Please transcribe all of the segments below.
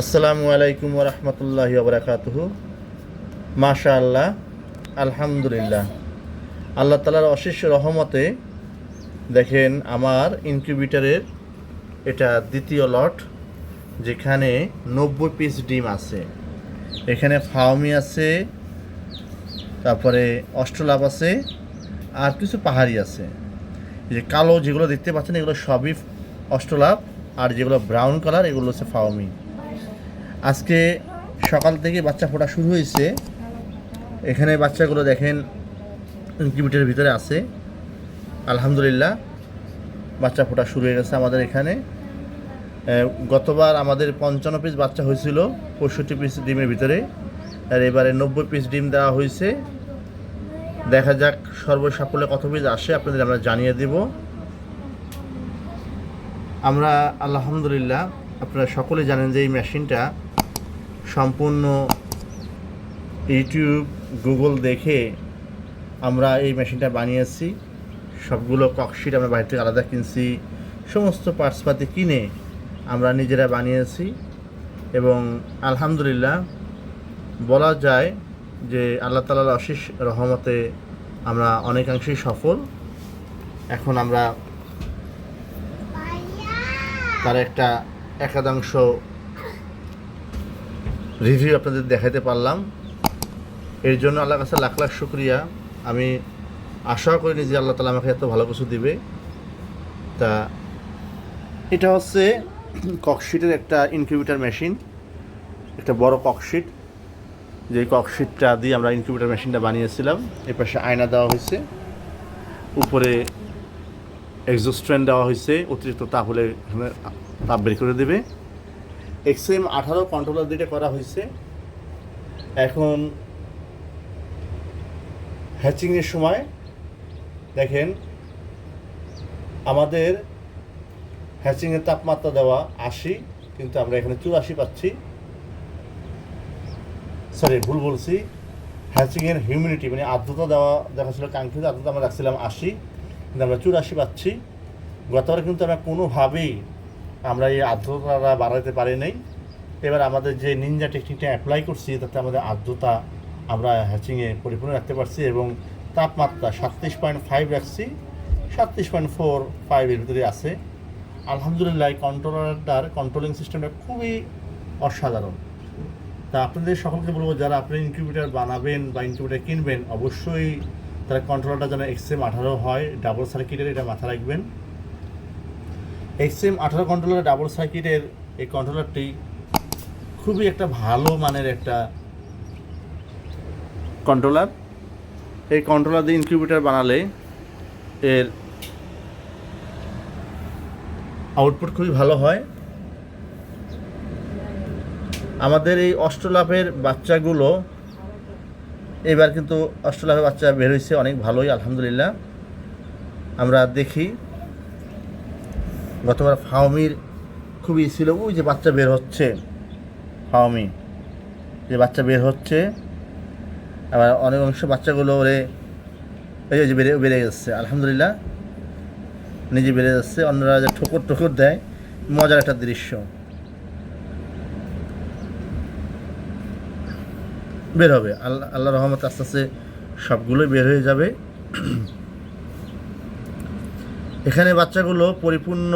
আসসালামু আলাইকুম রহমতুল্লাহি ওবরাকাতুহ মাশা আল্লাহ আলহামদুলিল্লাহ। আল্লাহ তালার অশেষ রহমতে দেখেন আমার ইনকিউবেটারের এটা দ্বিতীয় লট, যেখানে নব্বই পিস ডিম আছে। এখানে ফাউমি আছে, তারপরে অষ্টলাভ আছে, আর কিছু পাহাড়ি আছে। যে কালো যেগুলো দেখতে পাচ্ছেন, এগুলো সবই অষ্টলাভ আর যেগুলো ব্রাউন কালার, এগুলো হচ্ছে ফাউমি আজকে সকাল থেকে বাচ্চা ফোটা শুরু হয়েছে। এখানে বাচ্চাগুলো দেখেন ইনকিউবেটারের ভিতরে আছে। আলহামদুলিল্লাহ, বাচ্চা ফোটা শুরু হয়ে গেছে আমাদের এখানে। গতবার আমাদের পঞ্চান্ন পিস বাচ্চা হয়েছিল, পঁয়ষট্টি পিস ডিমের ভিতরে। আর এবারে নব্বই পিস ডিম দেওয়া হয়েছে। দেখা যাক সর্বসাফল্যে কত পিস আসে, আপনাদের আমরা জানিয়ে দেব। আমরা আলহামদুলিল্লাহ, আপনারা সকলে জানেন যে এই মেশিনটা সম্পূর্ণ ইউটিউব, গুগল দেখে আমরা এই মেশিনটা বানিয়েছি। সবগুলো ককশিট আমরা বাইরে থেকে আলাদা কিনছি। সমস্ত পার্টসপাতি কিনে আমরা নিজেরা বানিয়েছি এবং আলহামদুলিল্লাহ বলা যায় যে আল্লাহ তালার অশেষ রহমতে আমরা অনেকাংশেই সফল। এখন আমরা তার একটা একাদাংশ রিভিউ আপনাদের দেখাতে পারলাম। এর জন্য আল্লাহর কাছে লাখ লাখ শুক্রিয়া। আমি আশা করিনি যে আল্লাহ তালা আমাকে এত ভালো কিছু দিবে। তা এটা হচ্ছে ককশিটের একটা ইনকিউবেটার মেশিন একটা বড় ককশিট। যে ককশিটটা দিয়ে আমরা ইনকিউবেটার মেশিনটা বানিয়েছিলাম, এর পাশে আয়না দেওয়া হয়েছে। উপরে এক্সোস্ট্রেন দেওয়া হয়েছে, অতিরিক্ত তাপ হলে তাপ বের করে দেবে। এক্সএম আঠারো কন্ট্রোলার দিয়ে করা হয়েছে। এখন হ্যাচিংয়ের সময় দেখেন, আমাদের হ্যাচিংয়ের তাপমাত্রা দেওয়া আশি, কিন্তু আমরা এখানে চুরাশি পাচ্ছি। সরি ভুল বলছি। হ্যাচিংয়ের হিউমিডিটি মানে আর্দ্রতা দেওয়া, দেখা ছিল কাঙ্ক্ষিত আর্দ্রতা, আমরা রাখছিলাম আশি, কিন্তু আমরা চুরাশি পাচ্ছি। গতবার কিন্তু আমরা কোনোভাবেই আমরা এই আর্দ্রতাটা বাড়াতে পারি নাই। এবার আমাদের যে নিনজা টেকনিকটা অ্যাপ্লাই করছি, তাতে আমাদের আর্দ্রতা আমরা হ্যাচিংয়ে পরিপূর্ণ রাখতে পারছি এবং তাপমাত্রা সাতত্রিশ পয়েন্ট ফাইভ রাখছি। সাতত্রিশ পয়েন্ট ফোর ফাইভের ভিতরে আছে। আলহামদুলিল্লাহ কন্ট্রোলারটার কন্ট্রোলিং সিস্টেমটা খুবই অসাধারণ। তা আপনাদের সকলকে বলব, যারা আপনি ইনকিউবেটার বানাবেন বা ইনকিউবেটার কিনবেন, অবশ্যই তারা কন্ট্রোলারটা যেন এক্সএম আঠারো হয় ডাবল সার্কিটের এটা মাথা রাখবেন। এক্সএম আঠারো কন্ট্রোলার ডাবল সার্কিটের এই কন্ট্রোলারটি খুবই একটা ভালো মানের একটা কন্ট্রোলার এই কন্ট্রোলার দিয়ে ইনকিউবেটার বানালে এর আউটপুট খুবই ভালো হয়। আমাদের এই অষ্টলাভের বাচ্চাগুলো এবার কিন্তু অষ্টলাভের বাচ্চা বের হয়েছে, অনেক ভালোই, আলহামদুলিল্লাহ। আমরা দেখি। গতবার ফাওমির খুবই ছিল, ওই যে বাচ্চা বের হচ্ছে, ফাওমি। যে বাচ্চা বের হচ্ছে, আবার অনেক অংশ বাচ্চাগুলো ওরে, এই যে বেড়ে বেড়ে যাচ্ছে, আলহামদুলিল্লাহ। নিজে বেড়ে যাচ্ছে, অন্যরা যে ঠোকর ঠোকর দেয়, মজার একটা দৃশ্য। বের হবে, আল্লাহ আল্লাহ রহমত আস্তে আস্তে সবগুলোই বের হয়ে যাবে। এখানে বাচ্চাগুলো পরিপূর্ণ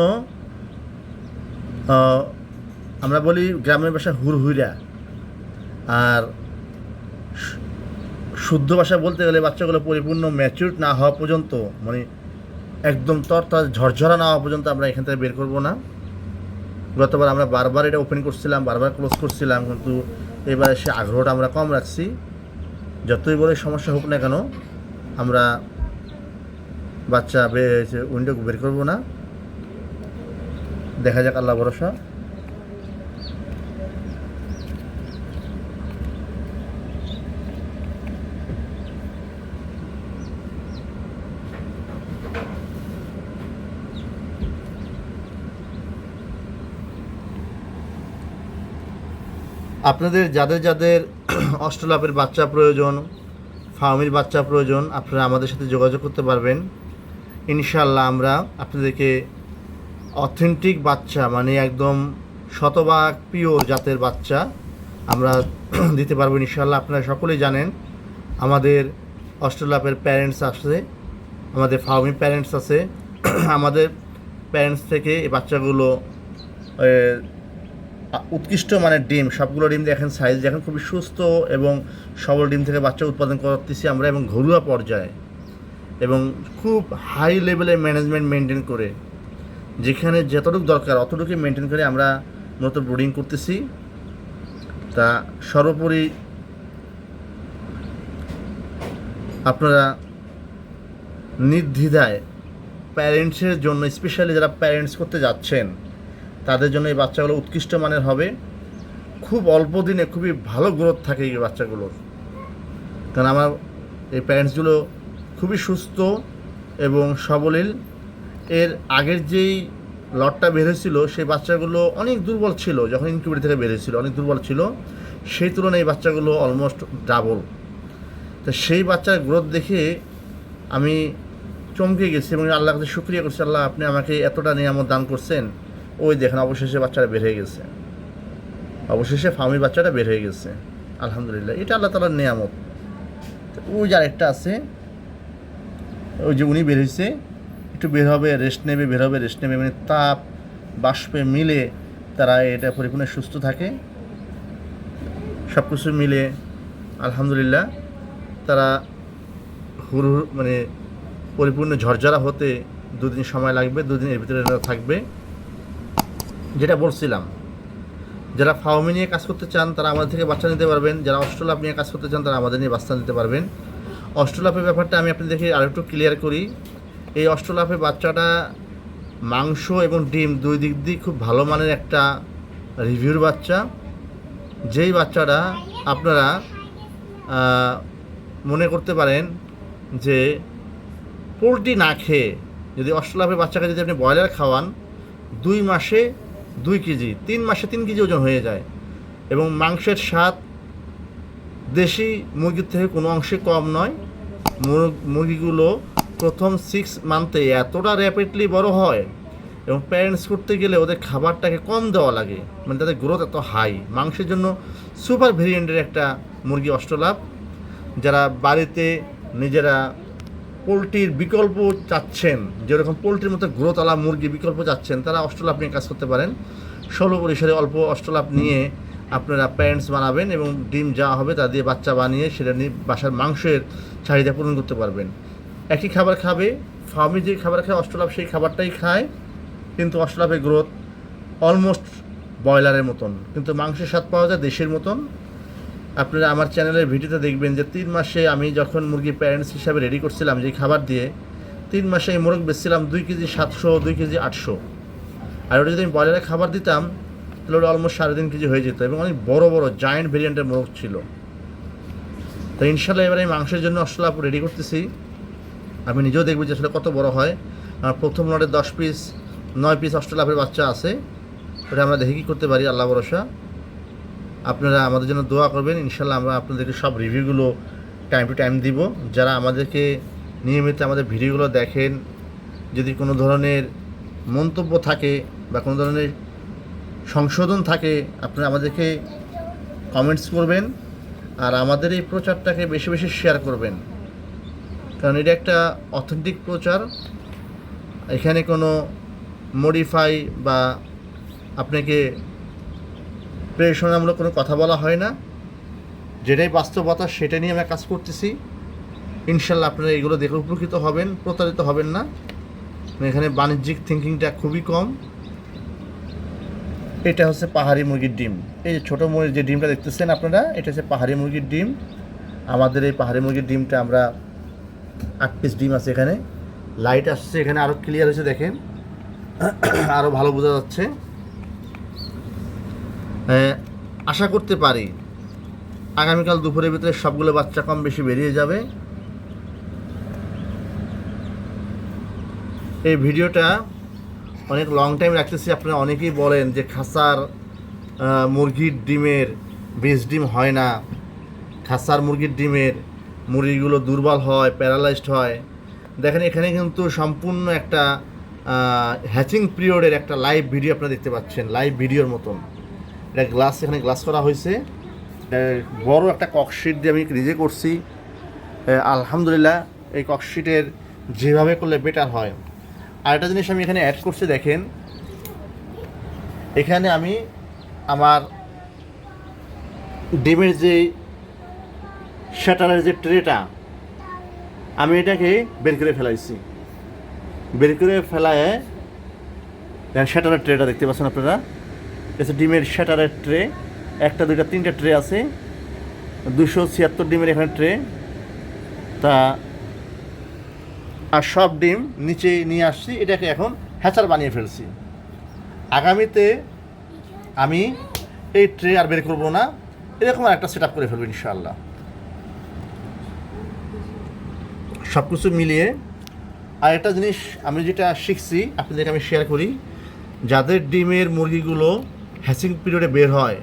আমরা বলি গ্রামের ভাষা হুরহুইরা আর শুদ্ধ ভাষা বলতে গেলে বাচ্চাগুলো পরিপূর্ণ ম্যাচিউর না হওয়া পর্যন্ত মানে একদম তরতার ঝরঝরা না হওয়া পর্যন্ত আমরা এখান থেকে বের করব না। গতবার আমরা বারবার এটা ওপেন করছিলাম, বারবার ক্লোজ করছিলাম, কিন্তু এবারে সে আগ্রহটা আমরা কম রাখছি। যতই বড় সমস্যা হোক না কেন, আমরা বাচ্চা উইন্ডো বের করব না। দেখা যাক আল্লাহ ভরসা। আপনাদের যাদের যাদের অষ্টলাভের বাচ্চা প্রয়োজন, ফার্মির বাচ্চা প্রয়োজন, আপনারা আমাদের সাথে যোগাযোগ করতে পারবেন। ইনশাল্লাহ আমরা আপনাদেরকে অথেন্টিক বাচ্চা মানে একদম শতভাগ পিওর জাতের বাচ্চা আমরা দিতে পারব ইনশাল্লাহ আপনারা সকলেই জানেন, আমাদের অস্ট্রেলাপের প্যারেন্টস আছে, আমাদের ফার্মি প্যারেন্টস আছে। আমাদের প্যারেন্টস থেকে এই বাচ্চাগুলো উৎকৃষ্ট মানের ডিম, সবগুলো ডিম দেখেন সাইজ দেখেন, খুবই সুস্থ এবং সবল ডিম থেকে বাচ্চা উৎপাদন করতেছি আমরা এবং ঘরোয়া পর্যায়ে। এবং খুব হাই লেভেলের ম্যানেজমেন্ট মেনটেন করে, যেখানে যতটুকু দরকার অতটুকুই মেনটেন করে আমরা মূলত ব্রুডিং করতেছি। তা সর্বোপরি আপনারা নির্দ্বিধায় প্যারেন্টসের জন্য স্পেশালি যারা প্যারেন্টস করতে যাচ্ছেন, তাদের জন্য এই বাচ্চাগুলো উৎকৃষ্ট মানের হবে। খুব অল্প দিনে খুবই ভালো গ্রোথ থাকে এই বাচ্চাগুলোর। কারণ আমার এই প্যারেন্টসগুলো খুবই সুস্থ এবং সবলীল। এর আগের যেই লটটা বেরিয়েছিল সেই বাচ্চাগুলো অনেক দুর্বল ছিল, যখন ইনকিউবেটর থেকে বেরিয়েছিল অনেক দুর্বল ছিল। সেই তুলনায় এই বাচ্চাগুলো অলমোস্ট ডাবল তো সেই বাচ্চার গ্রোথ দেখে আমি চমকে গেছি এবং আল্লাহ কাছে শুক্রিয়া করছি, আল্লাহ আপনি আমাকে এতটা নিয়ামত দান করছেন। ওই দেখেন অবশেষে বাচ্চাটা বের হয়ে গেছে। অবশেষে ফার্মি বাচ্চাটা বের হয়ে গেছে। আলহামদুলিল্লাহ, এটা আল্লাহ তালার নিয়ামত। ওই যে আরেকটা আছে ওই যে উনি বের হয়েছে, একটু বের হবে রেস্ট নেবে, বের হবে রেস্ট নেবে মানে তাপ, বাষ্পে মিলে তারা এটা পরিপূর্ণ সুস্থ থাকে। সব কিছু মিলে আলহামদুলিল্লাহ তারা হুর মানে পরিপূর্ণ ঝরঝরা হতে দুদিন সময় লাগবে, দুদিন এর ভিতরে থাকবে। যেটা বলছিলাম, যারা ফাউমি নিয়ে কাজ করতে চান তারা আমাদের থেকে বাচ্চা নিতে পারবেন, যারা অস্ট্রোলাপ নিয়ে কাজ করতে চান তারা আমাদের নিয়ে বাচ্চা নিতে পারবেন। অস্ট্রোলাপের ব্যাপারটা আমি আপনাদেরকে আরেকটু ক্লিয়ার করি। এই অস্ট্রোলাপের বাচ্চাটা মাংস এবং ডিম দুই দিক দিয়ে খুব ভালো মানের একটা রিভিউর বাচ্চা। যেই বাচ্চাটা আপনারা মনে করতে পারেন যে পোলট্রি না খেয়ে যদি অস্ট্রেলাপের বাচ্চাকে যদি আপনি ব্রয়লার খাওয়ান, দুই মাসে দুই কেজি, তিন মাসে তিন কেজি ওজন হয়ে যায় এবং মাংসের স্বাদ দেশি মুরগির থেকে কোনো অংশে কম নয়। মুর- মুরগিগুলো প্রথম সিক্স মান্থে এতটা র্যাপিডলি বড় হয় এবং প্যারেন্টস করতে গেলে ওদের খাবারটাকে কম দেওয়া লাগে। মানে তাদের গ্রোথ এত হাই মাংসের জন্য সুপার ভেরিয়েন্টের একটা মুরগি অষ্টলাভ। যারা বাড়িতে নিজেরা পোলট্রির বিকল্প চাচ্ছেন, যেরকম পোলট্রির মতো গ্রোথ গ্রোথওয়ালা মুরগি বিকল্প চাচ্ছেন, তারা অষ্টলাভ নিয়ে কাজ করতে পারেন। ষোলো পরিসরে অল্প অষ্টলাভ নিয়ে আপনারা প্যারেন্টস বানাবেন এবং ডিম যা হবে তা দিয়ে বাচ্চা বানিয়ে সেটা নিয়ে বাসার মাংসের চাহিদা পূরণ করতে পারবেন। একই খাবার খাবে ফার্মে যে খাবার খায়, অষ্টলাভ সেই খাবারটাই খায়, কিন্তু অষ্টলাভের গ্রোথ অলমোস্ট ব্রয়লারের মতন। কিন্তু মাংসের স্বাদ পাওয়া যায় দেশের মতন। আপনারা আমার চ্যানেলের ভিডিওতে দেখবেন যে তিন মাসে আমি যখন মুরগি প্যারেন্টস হিসাবে রেডি করছিলাম যে খাবার দিয়ে, তিন মাসে এই মোরগ বেচছিলাম দুই কেজি সাতশো, দুই কেজি আটশো। আর ওটা যদি আমি ব্রয়লারে খাবার দিতাম তাহলে ওটা অলমোস্ট সাড়ে তিন কেজি হয়ে যেত এবং অনেক বড় বড় জায়েন্ট ভেরিয়েন্টের মোরগ ছিল। তো ইনশাল্লাহ এবারে আমি মাংসের জন্য অষ্টলাপ রেডি করতেছি। আমি নিজেও দেখব যে আসলে কত বড় হয়। আমার প্রথম লটে দশ পিস নয় পিস অষ্টলাভের বাচ্চা আছে। ওটা আমরা দেখে কী করতে পারি, আল্লাহ ভরসা। আপনারা আমাদের জন্য দোয়া করবেন। ইনশাল্লাহ আমরা আপনাদেরকে সব রিভিউগুলো টাইম টু টাইম দিব। যারা আমাদেরকে নিয়মিত আমাদের ভিডিওগুলো দেখেন, যদি কোনো ধরনের মন্তব্য থাকে বা কোনো ধরনের সংশোধন থাকে, আপনারা আমাদেরকে কমেন্টস করবেন আর আমাদের এই প্রচারটাকে বেশি বেশি শেয়ার করবেন। কারণ এটা একটা অথেন্টিক প্রচার। এখানে কোনো মডিফাই বা আপনাকে প্রেরণামূলক কোনো কথা বলা হয় না। যেটাই বাস্তবতা, সেটা নিয়ে আমরা কাজ করতেছি। ইনশাল্লাহ আপনারা এগুলো দেখে উপকৃত হবেন, প্রতারিত হবেন না। এখানে বাণিজ্যিক থিঙ্কিংটা খুবই কম। এটা হচ্ছে পাহাড়ি মুরগির ডিম। এই যে ছোটো মুরগির যে ডিমটা দেখতেছেন আপনারা, এটা হচ্ছে পাহাড়ি মুরগির ডিম। আমাদের এই পাহাড়ি মুরগির ডিমটা আমরা আট পিস ডিম আছে এখানে। লাইট আসছে এখানে আরও ক্লিয়ার হয়েছে দেখেন। আরও ভালো বোঝা যাচ্ছে। আশা করতে পারি আগামীকাল দুপুরের ভিতরে সবগুলো বাচ্চা কম বেশি বেরিয়ে যাবে। এই ভিডিওটা অনেক লং টাইম রাখতেছি। আপনারা অনেকেই বলেন যে খাসার মুরগির ডিমের বীজ ডিম হয় না। খাসার মুরগির ডিমের মুরগিগুলো দুর্বল হয় প্যারালাইজড হয়। দেখেন, এখানে কিন্তু সম্পূর্ণ একটা হ্যাচিং পিরিয়ডের একটা লাইভ ভিডিও আপনারা দেখতে পাচ্ছেন লাইভ ভিডিওর মতন। এটা গ্লাস এখানে গ্লাস করা হয়েছে। বড় একটা ককশিট দিয়ে আমি নিজে করছি। আলহামদুলিল্লাহ, এই ককশিটের যেভাবে করলে বেটার হয়। আর একটা জিনিস আমি এখানে অ্যাড করছি, দেখেন। এখানে আমি আমার ডিমের যে শাটারের যে ট্রেটা আমি এটাকে বের করে ফেলাইছি। বের করে ফেলায় শাটারের ট্রেটা দেখতে পাচ্ছেন আপনারা? এটা ডিমের শাটারের ট্রে একটা, দুইটা, তিনটা ট্রে আছে। দুশো ছিয়াত্তর ডিমের এখানে ট্রে তা আর সব ডিম নিচে নিয়ে আসছি, এটাকে এখন হ্যাচার বানিয়ে ফেলছি। আগামীতে আমি এই ট্রে আর বের করব না, এরকম একটা সেট করে ফেলব ইনশাআল্লাহ। সব কিছু মিলিয়ে আর একটা জিনিস আমি যেটা শিখছি, আপনাদেরকে আমি শেয়ার করি, যাদের ডিমের মুরগিগুলো হ্যাচিং পিরিয়ডে বের হয়,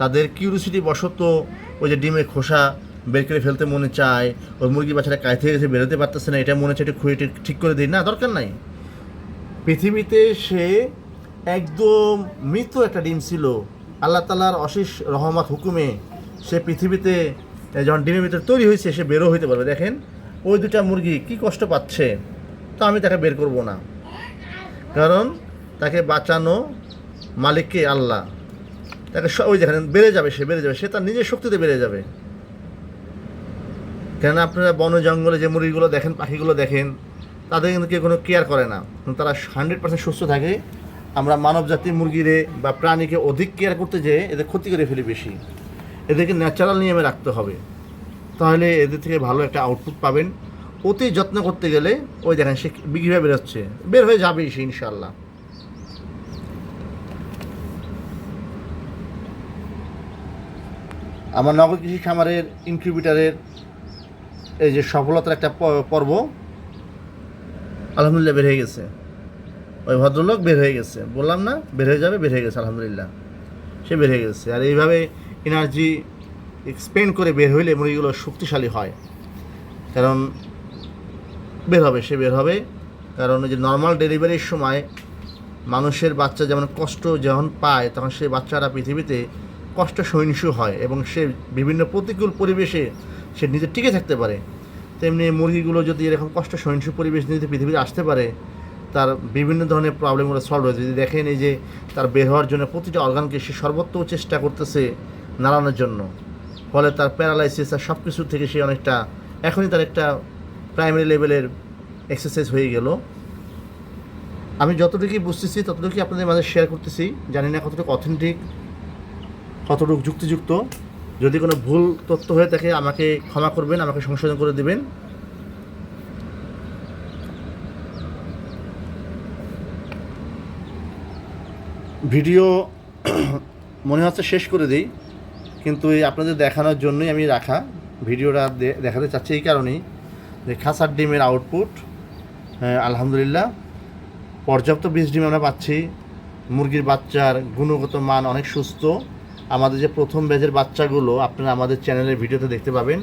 তাদের কিউরিসিটি বশত ওই যে ডিমের খোসা বের করে ফেলতে মনে চায় ওই মুরগি বাচ্চাটা কায় থেকে বেরোতে পারতেছে না, এটা মনে হচ্ছে একটু খুঁড়ে ঠিক- করে দিই না, দরকার নাই। পৃথিবীতে সে একদম মৃত একটা ডিম ছিল। আল্লাহ তালার অশেষ রহমত হুকুমে সে পৃথিবীতে যখন ডিমের ভিতরে তৈরি হয়েছে, সে বেরো হইতে পারবে। দেখেন, ওই দুটা মুরগি কি কষ্ট পাচ্ছে, তো আমি তাকে বের করব না। কারণ, তাকে বাঁচানো মালিককে আল্লাহ। তাকে ওই দেখেন বেড়ে যাবে সে, বেড়ে যাবে। সে তার নিজের শক্তিতে বেড়ে যাবে। কেন আপনারা বন জঙ্গলে যে মুরগিগুলো দেখেন, পাখিগুলো দেখেন, তাদের কিন্তু কেউ কোনো কেয়ার করে না। তারা হান্ড্রেড পার্সেন্ট সুস্থ থাকে। আমরা মানব জাতির মুরগিরে বা প্রাণীকে অধিক কেয়ার করতে যেয়ে এদের ক্ষতি করে ফেলি বেশি। এদেরকে ন্যাচারাল নিয়মে রাখতে হবে। তাহলে এদের থেকে ভালো একটা আউটপুট পাবেন। অতি যত্ন করতে গেলে ওই দেখেন সে কীভাবে বেরোচ্ছে। বের হয়ে যাবেই সে ইনশাল্লাহ আমার নগর কৃষি খামারের ইনকিউবেটারের এই যে সফলতার একটা পর্ব। আলহামদুলিল্লাহ বের হয়ে গেছে। ওই ভদ্রলোক বের হয়ে গেছে। বললাম না, বের হয়ে যাবে, বের হয়ে গেছে, আলহামদুলিল্লাহ। সে বের হয়ে গেছে। আর এইভাবে এনার্জি এক্সপেন্ড করে বের হইলে মুরগিগুলো শক্তিশালী হয়। কারণ বের হবে, সে বের হবে। কারণ ওই যে নর্মাল ডেলিভারির সময় মানুষের বাচ্চা যেমন কষ্ট যখন পায়, তখন সেই বাচ্চারা পৃথিবীতে কষ্ট সহিংসু হয় এবং সে বিভিন্ন প্রতিকূল পরিবেশে সে নিজে টিকে থাকতে পারে। তেমনি মুরগিগুলো যদি এরকম কষ্ট সহিংসু পরিবেশ নিয়ে পৃথিবীতে আসতে পারে, তার বিভিন্ন ধরনের প্রবলেমগুলো সলভ হয়েছে যদি দেখেন এই যে তার বের হওয়ার জন্য প্রতিটা অর্গানকে সে সর্বোত্তম চেষ্টা করতেছে নাড়ানোর জন্য, ফলে তার প্যারালাইসিস আর সব কিছু থেকে সে অনেকটা, এখনই তার একটা প্রাইমারি লেভেলের এক্সারসাইজ হয়ে গেল। আমি যতটুকুই বুঝতেছি, ততটুকুই আপনাদের মাঝে শেয়ার করতেছি। জানি না কতটুকু অথেন্টিক কতটুকু যুক্তিযুক্ত। যদি কোনো ভুল তথ্য হয়ে থাকে, আমাকে ক্ষমা করবেন, আমাকে সংশোধন করে দিবেন। ভিডিও মনে হচ্ছে শেষ করে দিই, কিন্তু এই আপনাদের দেখানোর জন্যই আমি রাখা। ভিডিওটা দেখাতে চাচ্ছি এই কারণেই যে খাসার ডিমের আউটপুট আলহামদুলিল্লাহ। পর্যাপ্ত বীজ ডিম আমরা পাচ্ছি। মুরগির বাচ্চার গুণগত মান অনেক সুস্থ। আমাদের যে প্রথম ব্যাচের বাচ্চাগুলো আপনারা আমাদের চ্যানেলের ভিডিওতে দেখতে পাবেন।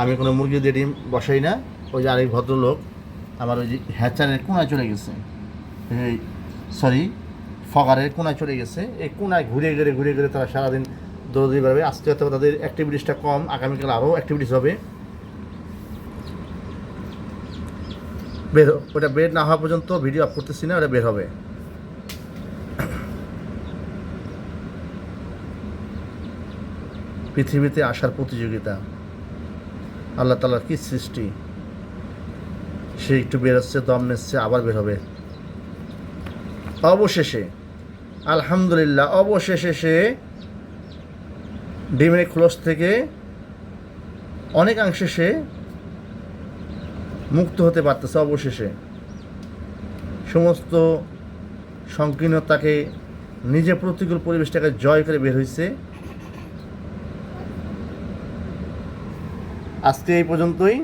আমি কোনো মুরগি দিয়ে ডিম বসাই না। ওই যে আরেক ভদ্রলোক আমার ওই যে হ্যাচারের কোনায় চলে গেছে। এই সরি ফগারের কোনায় চলে গেছে। এই কোনায় ঘুরে ঘুরে ঘুরে ঘুরে তারা সারাদিন দৌড়ি পারবে আজকে হয়তো তাদের অ্যাক্টিভিটিসটা কম, আগামীকাল আরও অ্যাক্টিভিটিস হবে। বের ওটা বের না হওয়া পর্যন্ত ভিডিও আপ করতেছি না, ওটা বের হবে। পৃথিবীতে আসার প্রতিযোগিতা। আল্লাহ তালার কি সৃষ্টি? সে একটু বেরোচ্ছে দম নিচ্ছে, আবার বের হবে। অবশেষে, আলহামদুলিল্লাহ, অবশেষে সে ডিমের খোলস থেকে অনেকাংশে সে মুক্ত হতে পারতেছে অবশেষে। সমস্ত সংকীর্ণতাকে নিজে প্রতিকূল পরিবেশটাকে জয় করে বের হয়েছে আজকে এই পর্যন্তই।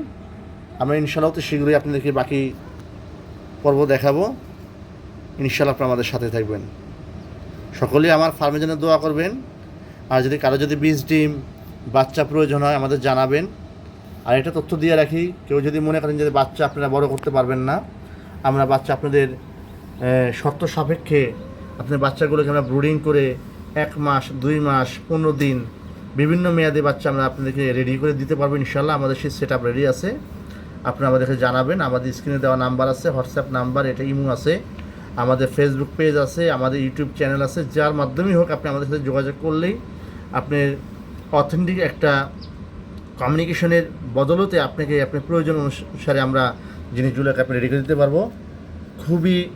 আমরা ইনশাল্লাহ তো শীঘ্রই আপনাদেরকে বাকি পর্ব দেখাবো। ইনশাল্লাহ আপনারা আমাদের সাথে থাকবেন। সকলেই আমার ফার্মের জন্য দোয়া করবেন। আর যদি কারও যদি বীজ ডিম, বাচ্চা প্রয়োজন হয় আমাদের জানাবেন। আর একটা তথ্য দিয়ে রাখি, কেউ যদি মনে করেন যে বাচ্চা আপনারা বড় করতে পারবেন না, আমরা বাচ্চা আপনাদের শর্ত সাপেক্ষে আপনার বাচ্চাগুলোকে আমরা ব্রুডিং করে এক মাস, দুই মাস, পনেরো দিন বিভিন্ন মেয়াদে বাচ্চা আমরা আপনাদেরকে রেডি করে দিতে পারব ইনশাল্লাহ আমাদের সেই সেট আপ রেডি আছে। আপনারা আমাদেরকে জানাবেন। আমাদের স্ক্রিনে দেওয়া নাম্বার আছে হোয়াটসঅ্যাপ নাম্বার এটা ইমো আছে। আমাদের ফেসবুক পেজ আছে, আমাদের ইউটিউব চ্যানেল আছে। যার মাধ্যমেই হোক আপনি আমাদের সাথে যোগাযোগ করলেই আপনি অথেন্টিক একটা কমিউনিকেশনের বদলতে আপনাকে, আপনার প্রয়োজন অনুসারে আমরা জিনিসগুলোকে আপনি রেডি করে দিতে পারব। খুবই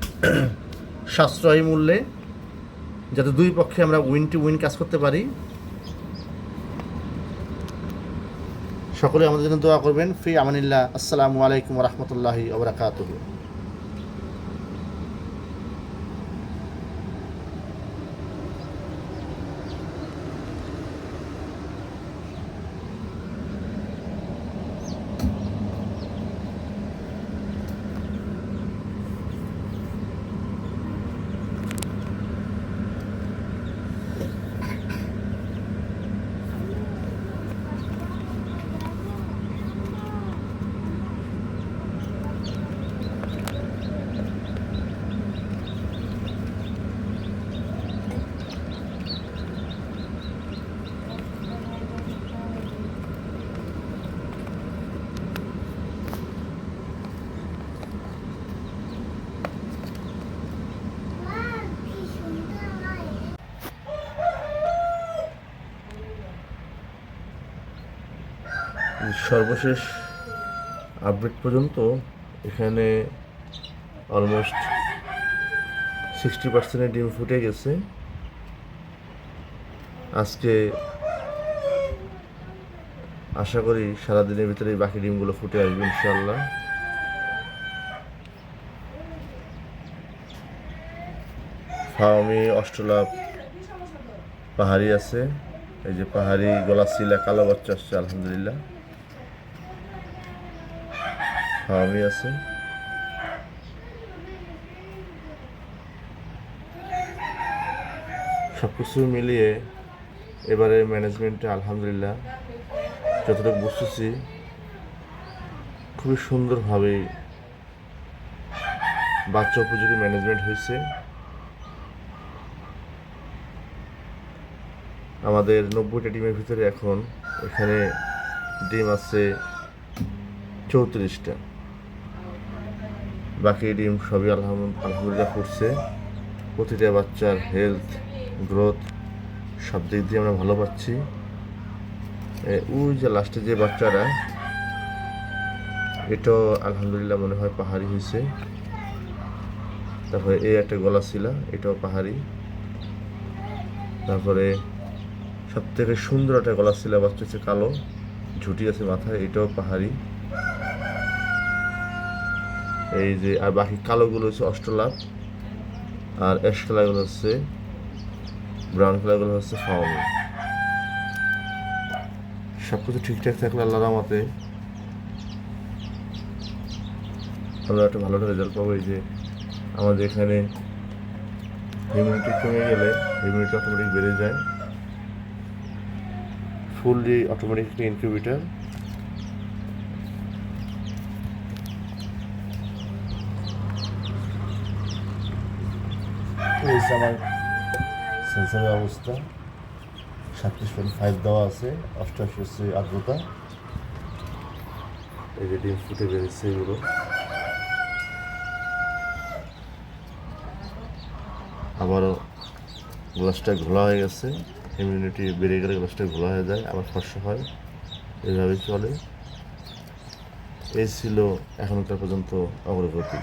সাশ্রয়ী মূল্যে। যাতে দুই পক্ষে আমরা উইন টু উইন কাজ করতে পারি। সকলে আমাদের জন্য দোয়া করবেন। ফি আমানিল্লাহ। আসসালামু আলাইকুম রহমতুল্লাহি ওবরাকাতুহ সর্বশেষ আপডেট পর্যন্ত এখানে অলমোস্ট সিক্সটি পার্সেন্টের ডিম ফুটে গেছে। আজকে আশা করি সারাদিনের ভিতরে বাকি ডিমগুলো ফুটে আসবে ইনশাল্লাহ ফাওমি অষ্টলাভ পাহাড়ি আছে। এই যে পাহাড়ি গলা শিলা কালো বাচ্চা আসছে, আলহামদুলিল্লাহ। ফাওমি আছে। সব কিছু মিলিয়ে এবারে ম্যানেজমেন্টে আলহামদুলিল্লাহ যতটুকু বুঝতেছি, খুবই সুন্দরভাবে বাচ্চা উপযোগী ম্যানেজমেন্ট হয়েছে। আমাদের নব্বইটা ডিমের ভিতরে এখন এখানে ডিম আছে চৌত্রিশটা। বাকি ডিম সবই আলহাম- আলহামদুলিল্লাহ ফুটছে। প্রতিটা বাচ্চার হেলথ গ্রোথ সব দিক দিয়ে আমরা ভালো পাচ্ছি। ওই যে লাস্টে যে বাচ্চারা, এটাও আলহামদুলিল্লাহ মনে হয় পাহাড়ি হয়েছে। তারপরে এই একটা গলা ছিল, এটাও পাহাড়ি। তারপরে সব থেকে সুন্দর একটা গলা ছিল, বাচ্চা হচ্ছে কালো, ঝুটি আছে মাথায়, এটাও পাহাড়ি। এই যে আর বাকি কালোগুলো হচ্ছে অষ্টলাভ আর অ্যাশ কালারগুলো হচ্ছে ব্রাউন কালারগুলো হচ্ছে ফাউমি। সব কিছু ঠিকঠাক থাকলে আল্লাহ রহমতে আমরা একটা ভালো রেজাল্ট পাবো এই যে আমাদের এখানে হিউমিডিটি কমে গেলে হিউমিডিটি অটোমেটিক বেড়ে যায়। ফুললি অটোমেটিক ইনকিউবেটার এই হচ্ছে আমার সেন্সারের অবস্থা। সাতত্রিশ পয়েন্ট ফাইভ দেওয়া আছে, অষ্টআশি হচ্ছে আর্দ্রতা। এই যে ডিম ফুটে বেরিয়েছে এগুলো। আবারও গ্লাসটা ঘোলা হয়ে গেছে। ইমিউনিটি বেড়ে গেলে গ্লাসটা ঘোলা হয়ে যায়, আবার ফর্সা হয়। এইভাবেই চলে। এই ছিল এখনকার পর্যন্ত অগ্রগতি।